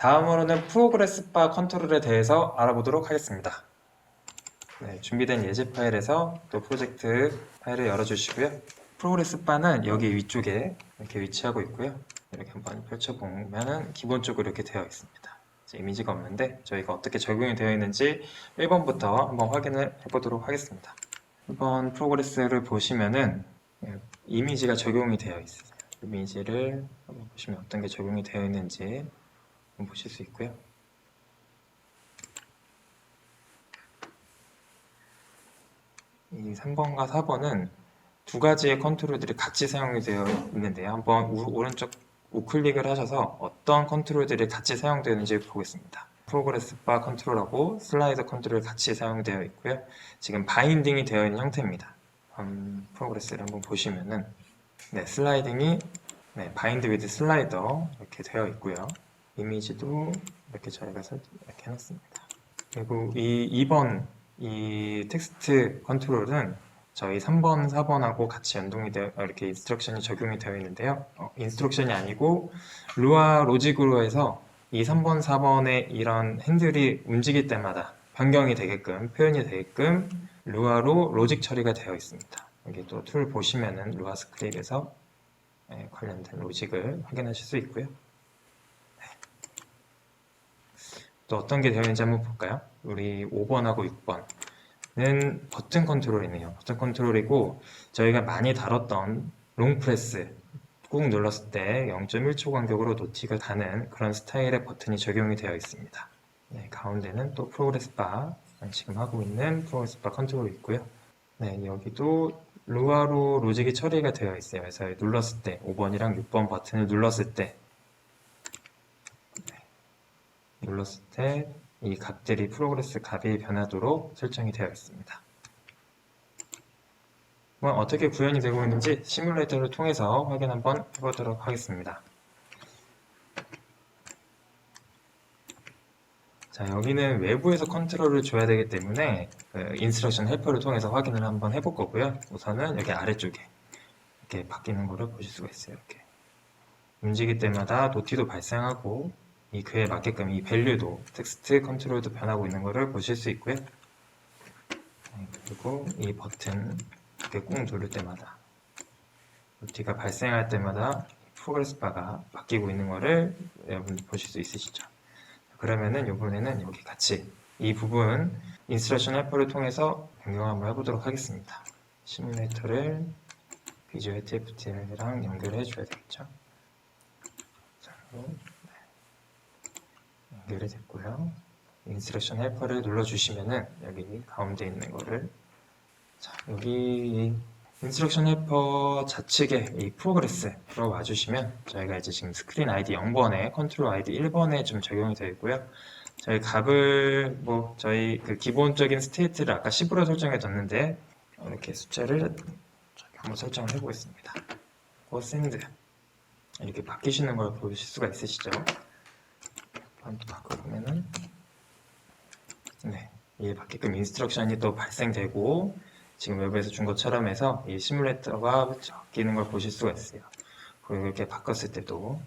다음으로는 프로그레스 바 컨트롤에 대해서 알아보도록 하겠습니다. 네, 준비된 예제 파일에서 또 프로젝트 파일을 열어주시고요. 프로그레스 바는 여기 위쪽에 이렇게 위치하고 있고요. 이렇게 한번 펼쳐보면은 기본적으로 이렇게 되어 있습니다. 이미지가 없는데 저희가 어떻게 적용이 되어 있는지 1번부터 한번 확인을 해보도록 하겠습니다. 1번 프로그레스를 보시면은 예, 이미지가 적용이 되어 있어요. 이미지를 한번 보시면 어떤 게 적용이 되어 있는지 보실 수 있고요. 이 3번과 4번은 두 가지의 컨트롤들이 같이 사용이 되어 있는데요. 한번 우- 오른쪽 우클릭을 하셔서 어떤 컨트롤들이 같이 사용되는지 보겠습니다. 프로그레스 바 컨트롤하고 슬라이더 컨트롤 같이 사용되어 있고요. 지금 바인딩이 되어 있는 형태입니다. 음, 프로그레스를 한번 보시면은 네, 슬라이딩이 네, 바인드 위드 슬라이더 이렇게 되어 있고요. 이미지도 이렇게 저희가 설- 이렇게 해놨습니다. 그리고 이 2번 이 텍스트 컨트롤은 저희 3번, 4번하고 같이 연동이 되어 이렇게 인스트럭션이 적용이 되어 있는데요. 어, 인스트럭션이 아니고 루아 로직으로 해서 이 3번, 4번의 이런 핸들이 움직일 때마다 변경이 되게끔 표현이 되게끔 루아로 로직 처리가 되어 있습니다. 여기 또 툴 보시면은 루아 스크립에서 네, 관련된 로직을 확인하실 수 있고요. 네. 또 어떤 게 되어 있는지 한번 볼까요? 우리 5번하고 6번은 버튼 컨트롤이네요. 버튼 컨트롤이고 저희가 많이 다뤘던 롱프레스 꾹 눌렀을 때 0.1초 간격으로 노티가 가는 그런 스타일의 버튼이 적용이 되어 있습니다. 네, 가운데는 또 프로그레스 바 지금 하고 있는 프로그레스 바 컨트롤이 있고요. 네, 여기도 루아로 로직이 처리가 되어 있어요. 그래서 눌렀을 때 5번이랑 6번 버튼을 눌렀을 때 네, 눌렀을 때 이 값들이 프로그레스 값이 변하도록 설정이 되어 있습니다. 그럼 어떻게 구현이 되고 있는지 시뮬레이터를 통해서 확인 한번 해보도록 하겠습니다. 자, 여기는 외부에서 컨트롤을 줘야 되기 때문에 그 인스트럭션 헬퍼를 통해서 확인을 한번 해볼 거고요. 우선은 여기 아래쪽에 이렇게 바뀌는 거를 보실 수가 있어요. 이렇게 움직일 때마다 노티도 발생하고 이 그에 맞게끔 이 밸류도 텍스트 컨트롤도 변하고 있는 거를 보실 수 있고요. 네, 그리고 이 버튼 이렇게 꾹 누를 때마다 노티가 발생할 때마다 프로그레스 바가 바뀌고 있는 거를 여러분 보실 수 있으시죠? 그러면은 이번에는 여기 같이 이 부분 인스트럭션 헬퍼를 통해서 변경 한번 해보도록 하겠습니다. 시뮬레이터를 비주얼 TFT랑 연결해 줘야 되겠죠? 자, 네. 연결이 됐고요. 인스트럭션 헬퍼를 눌러주시면은 여기 가운데 있는 거를 자, 여기 인스트럭션 헬퍼 좌측에 이 프로그레스로 와주시면 저희가 이제 지금 스크린 아이디 0번에 컨트롤 아이디 1번에 좀 적용이 되어 있고요. 저희 값을 뭐 저희 그 기본적인 스테이트를 아까 10으로 설정해 뒀는데 이렇게 숫자를 한번 설정을 해 보겠습니다. 고 샌드 이렇게 바뀌시는 걸 보실 수가 있으시죠? 한번 바꿔보면은 네 이에 맞게끔 인스트럭션이 또 발생되고 지금 외부에서 준 것처럼 해서 이 시뮬레이터가 바뀌는 걸 보실 수가 있어요. 그리고 이렇게 바꿨을 때도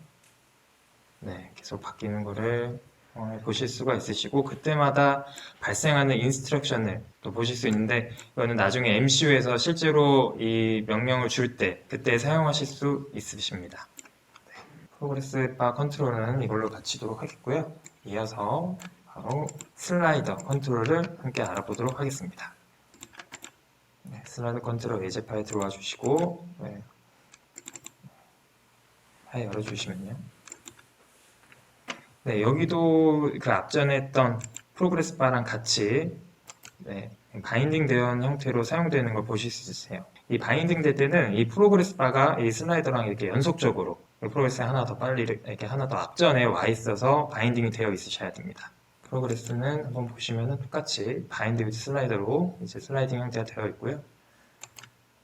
네, 계속 바뀌는 거를 어, 보실 수가 있으시고 그때마다 발생하는 인스트럭션을 또 보실 수 있는데 이거는 나중에 MCU에서 실제로 이 명령을 줄 때 그때 사용하실 수 있으십니다. 네, 프로그레스 바 컨트롤은 이걸로 마치도록 하겠고요. 이어서 바로 슬라이더 컨트롤을 함께 알아보도록 하겠습니다. 네, 슬라이드 컨트롤 예제 파일 들어와 주시고 네. 파일 열어주시면요. 네, 여기도 그 앞전에 했던 프로그레스 바랑 같이 네, 바인딩 있는 형태로 사용되는 걸 보실 수 있으세요. 이 바인딩 될 때는 이 프로그레스 바가 이 슬라이더랑 이렇게 연속적으로 프로그레스 하나 더 빨리 이렇게 하나 더 앞전에 와 있어서 바인딩이 되어 있으셔야 됩니다. 프로그레스는 한번 보시면은 똑같이 바인드 위드 슬라이더로 이제 슬라이딩 형태가 되어 있고요.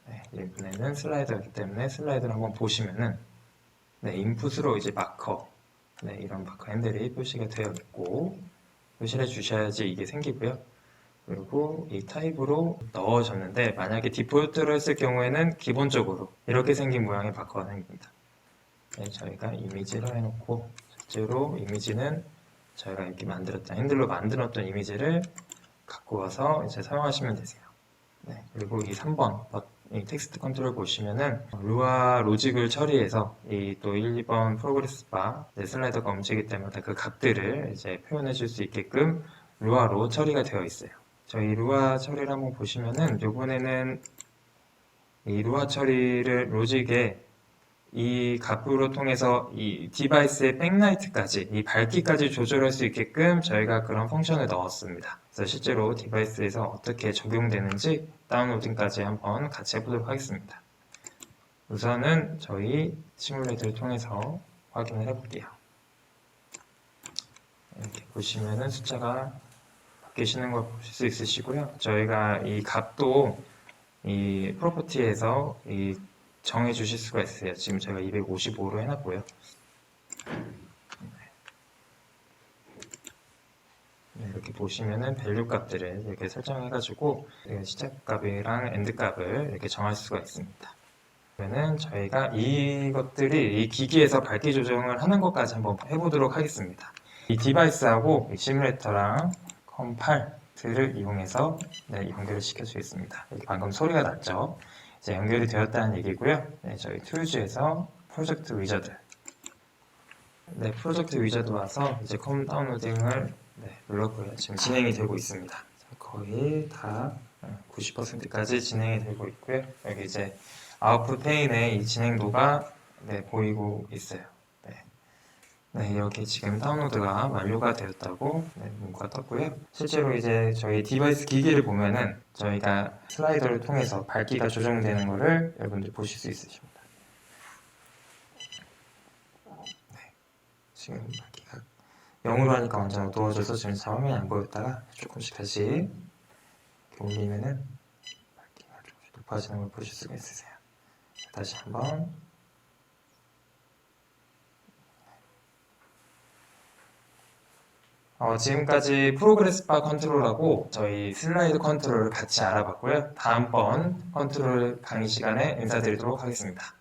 네, 이번에는 슬라이더이기 때문에 슬라이더를 한번 보시면은 네, 인풋으로 이제 마커 네, 이런 마커 핸들이 표시가 되어 있고 표시를 해주셔야지 이게 생기고요. 그리고 이 타입으로 넣어줬는데 만약에 디폴트로 했을 경우에는 기본적으로 이렇게 생긴 모양의 마커가 생깁니다. 네, 저희가 이미지로 해놓고 실제로 이미지는 저희가 이렇게 만들었던 핸들로 만들었던 이미지를 갖고 와서 이제 사용하시면 되세요. 네, 그리고 이 3번 이 텍스트 컨트롤 보시면은 루아 로직을 처리해서 이 또 1, 2번 프로그레스 바 이제 슬라이더가 움직일 때마다 그 각들을 이제 표현해 줄 수 있게끔 루아로 처리가 되어 있어요. 저희 루아 처리를 한번 보시면은 요번에는 이 루아 처리를 로직에 이 값으로 통해서 이 디바이스의 백라이트까지 이 밝기까지 조절할 수 있게끔 저희가 그런 펑션을 넣었습니다. 그래서 실제로 디바이스에서 어떻게 적용되는지 다운로딩까지 한번 같이 해보도록 하겠습니다. 우선은 저희 시뮬레이터를 통해서 확인을 해볼게요. 이렇게 보시면은 숫자가 바뀌시는 걸 보실 수 있으시고요. 저희가 이 값도 이 프로퍼티에서 이 정해 주실 수가 있어요. 지금 제가 255로 해놨고요. 네, 이렇게 보시면은 밸류 값들을 이렇게 설정해가지고 시작 값이랑 엔드 값을 이렇게 정할 수가 있습니다. 그러면은 저희가 이것들이 이 기기에서 밝기 조정을 하는 것까지 한번 해보도록 하겠습니다. 이 디바이스하고 이 시뮬레이터랑 컴팔트를 이용해서 네, 연결을 시켜주겠습니다. 방금 소리가 났죠? 이제 연결이 되었다는 얘기고요. 네, 저희 툴즈에서 프로젝트 위저드. 네, 프로젝트 위저드 와서 이제 컴 다운로딩을 네, 눌렀고요. 지금 진행이 되고 있습니다. 자, 거의 다 90%까지 진행이 되고 있고요. 여기 이제 아웃풋 페인의 이 진행도가 네, 보이고 있어요. 네. 네, 여기 지금 다운로드가 완료가 되었다고 네, 문구가 떴고요. 실제로 이제 저희 디바이스 기기를 보면은 저희가 슬라이더를 통해서 밝기가 조정되는 것을 여러분들 보실 수 있으십니다. 네, 지금 밝기가 0으로 하니까 완전 어두워져서 지금 잘 화면이 안 보였다가 조금씩 다시 이렇게 올리면은 밝기가 조금씩 높아지는 걸 보실 수가 있으세요. 다시 한번 어, 지금까지 프로그레스 바 컨트롤하고 저희 슬라이드 컨트롤을 같이 알아봤고요. 다음번 컨트롤 강의 시간에 인사드리도록 하겠습니다.